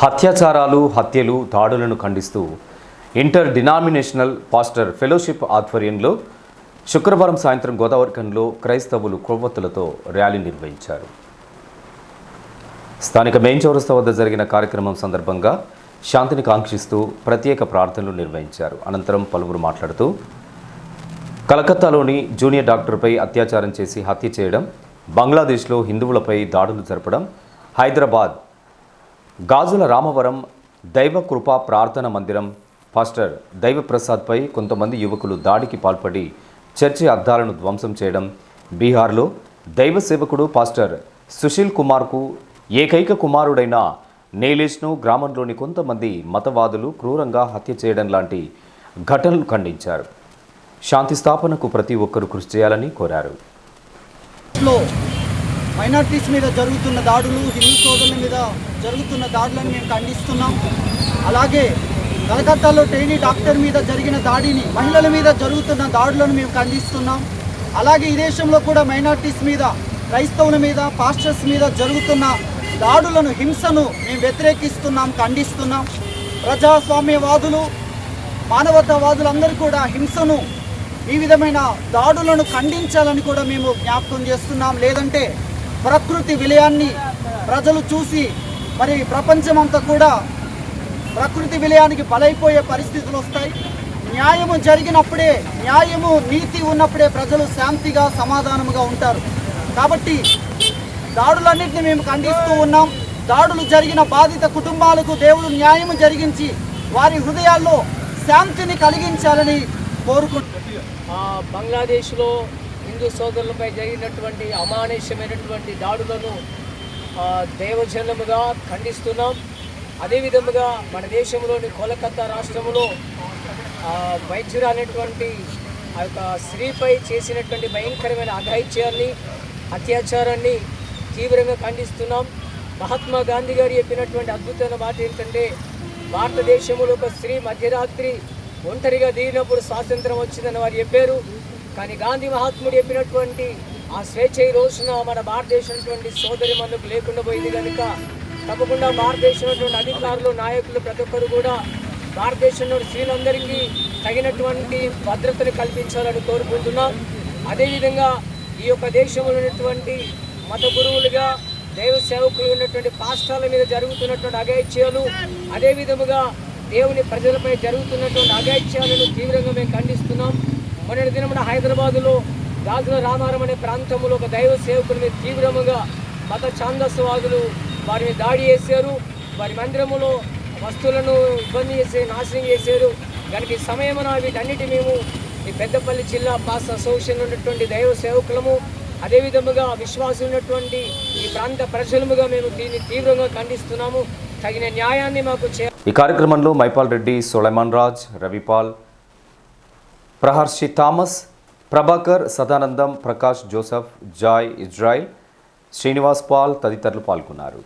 హత్యాచారాలు హత్యలు దాడులను ఖండిస్తూ ఇంటర్ డినామినేషనల్ పాస్టర్ ఫెలోషిప్ ఆధ్వర్యంలో శుక్రవారం సాయంత్రం గోదావరిఖండ్లో క్రైస్తవులు కొవ్వొత్తులతో ర్యాలీ నిర్వహించారు. స్థానిక మెయిన్ చౌరస్తా వద్ద జరిగిన కార్యక్రమం సందర్భంగా శాంతిని కాంక్షిస్తూ ప్రత్యేక ప్రార్థనలు నిర్వహించారు. అనంతరం పలువురు మాట్లాడుతూ కలకత్తాలోని జూనియర్ డాక్టర్పై అత్యాచారం చేసి హత్య చేయడం బంగ్లాదేశ్లో హిందువులపై దాడులు జరపడం హైదరాబాద్ గాజుల రామవరం దైవ కృపా ప్రార్థన మందిరం. పాస్టర్ దైవప్రసాద్పై కొంతమంది యువకులు దాడికి పాల్పడి చర్చి అద్దాలను ధ్వంసం చేయడం. బీహార్లో దైవ సేవకుడు పాస్టర్ సుశీల్ కుమార్కు ఏకైక కుమారుడైన నీలేష్ను గ్రామంలోని కొంతమంది మతవాదులు క్రూరంగా హత్య చేయడం లాంటి ఘటనలు ఖండించారు. శాంతి స్థాపనకు ప్రతి ఒక్కరూ కృషి చేయాలని కోరారు. మైనార్టీస్ మీద జరుగుతున్న దాడులు హిందూ సోదరుల మీద జరుగుతున్న దాడులను మేము ఖండిస్తున్నాం. అలాగే కలకత్తాలో ట్రైనీ డాక్టర్ మీద జరిగిన దాడిని మహిళల మీద జరుగుతున్న దాడులను మేము ఖండిస్తున్నాం. అలాగే ఈ దేశంలో కూడా మైనార్టీస్ మీద క్రైస్తవుల మీద పాస్టర్స్ మీద జరుగుతున్న దాడులను హింసను మేము వ్యతిరేకిస్తున్నాం ఖండిస్తున్నాం. ప్రజాస్వామ్యవాదులు మానవతావాదులందరూ కూడా హింసను ఈ విధమైన దాడులను ఖండించాలని కూడా మేము జ్ఞాపకం చేస్తున్నాం. లేదంటే ప్రకృతి విలయాన్ని ప్రజలు చూసి మరి ప్రపంచమంతా కూడా ప్రకృతి విలయానికి బలైపోయే పరిస్థితులు వస్తాయి. న్యాయము జరిగినప్పుడే న్యాయము నీతి ఉన్నప్పుడే ప్రజలు శాంతిగా సమాధానముగా ఉంటారు. కాబట్టి దాడులన్నింటినీ మేము ఖండిస్తూ ఉన్నాం. దాడులు జరిగిన బాధిత కుటుంబాలకు దేవుడు న్యాయం జరిగించి వారి హృదయాల్లో శాంతిని కలిగించాలని కోరుకుంటున్నాం. బంగ్లాదేశ్లో హిందూ సోదరులపై జరిగినటువంటి అమానుష్యమైనటువంటి దాడులను దేవజనముగా ఖండిస్తున్నాం. అదేవిధముగా మన దేశంలోని కోలకత్తా రాష్ట్రంలో ఆ, అనేటువంటి ఆ యొక్క స్త్రీపై చేసినటువంటి భయంకరమైన అఘాయిత్యాన్ని అత్యాచారాన్ని తీవ్రంగా ఖండిస్తున్నాం. మహాత్మా గాంధీ గారు చెప్పినటువంటి అద్భుతమైన మాట ఏంటంటే భారతదేశంలో ఒక స్త్రీ మధ్యరాత్రి ఒంటరిగా దిగినప్పుడు స్వాతంత్రం వచ్చిందని వారు చెప్పారు. కానీ గాంధీ మహాత్ముడు చెప్పినటువంటి ఆ స్వేచ్ఛ ఈ రోజున మన భారతదేశం సోదరి మనకు లేకుండా పోయింది కనుక తప్పకుండా భారతదేశంలో అధికారులు నాయకులు ప్రతి ఒక్కరు కూడా భారతదేశంలో స్త్రీలందరికీ తగినటువంటి భద్రతను కల్పించాలని కోరుకుంటున్నాం. అదేవిధంగా ఈ యొక్క దేశంలో ఉన్నటువంటి మత గురువులుగా దైవ సేవకులు ఉన్నటువంటి పాస్టాల మీద జరుగుతున్నటువంటి అగాయిత్యాలు అదేవిధముగా దేవుని ప్రజలపై జరుగుతున్నటువంటి అగాయిత్యాలను తీవ్రంగా మేము ఖండిస్తున్నాం. మొన్నటి దినమున హైదరాబాదులో రాజుల రామారం అనే ప్రాంతంలో ఒక దైవ సేవకుడిని తీవ్రముగా మత ఛాందస్వాదులు వారిని దాడి చేశారు. వారి మందిరములో వస్తువులను ఇబ్బంది చేసి నాశనం చేశారు. దానికి సమయమున వీటన్నిటి మేము ఈ పెద్దపల్లి జిల్లా పాస్ అసోసియేషన్ ఉన్నటువంటి దైవ సేవకులము అదేవిధముగా విశ్వాసం ఉన్నటువంటి ఈ ప్రాంత ప్రజలముగా మేము దీన్ని తీవ్రంగా ఖండిస్తున్నాము. తగిన న్యాయాన్ని మాకు చే ఈ కార్యక్రమంలో Maipal Reddy Solaiman Raj Ravipal Praharshi Thomas Prabhakar Sadanandam Prakash Joseph Joy Israel Srinivas Paul తదితరులు పాల్గొన్నారు.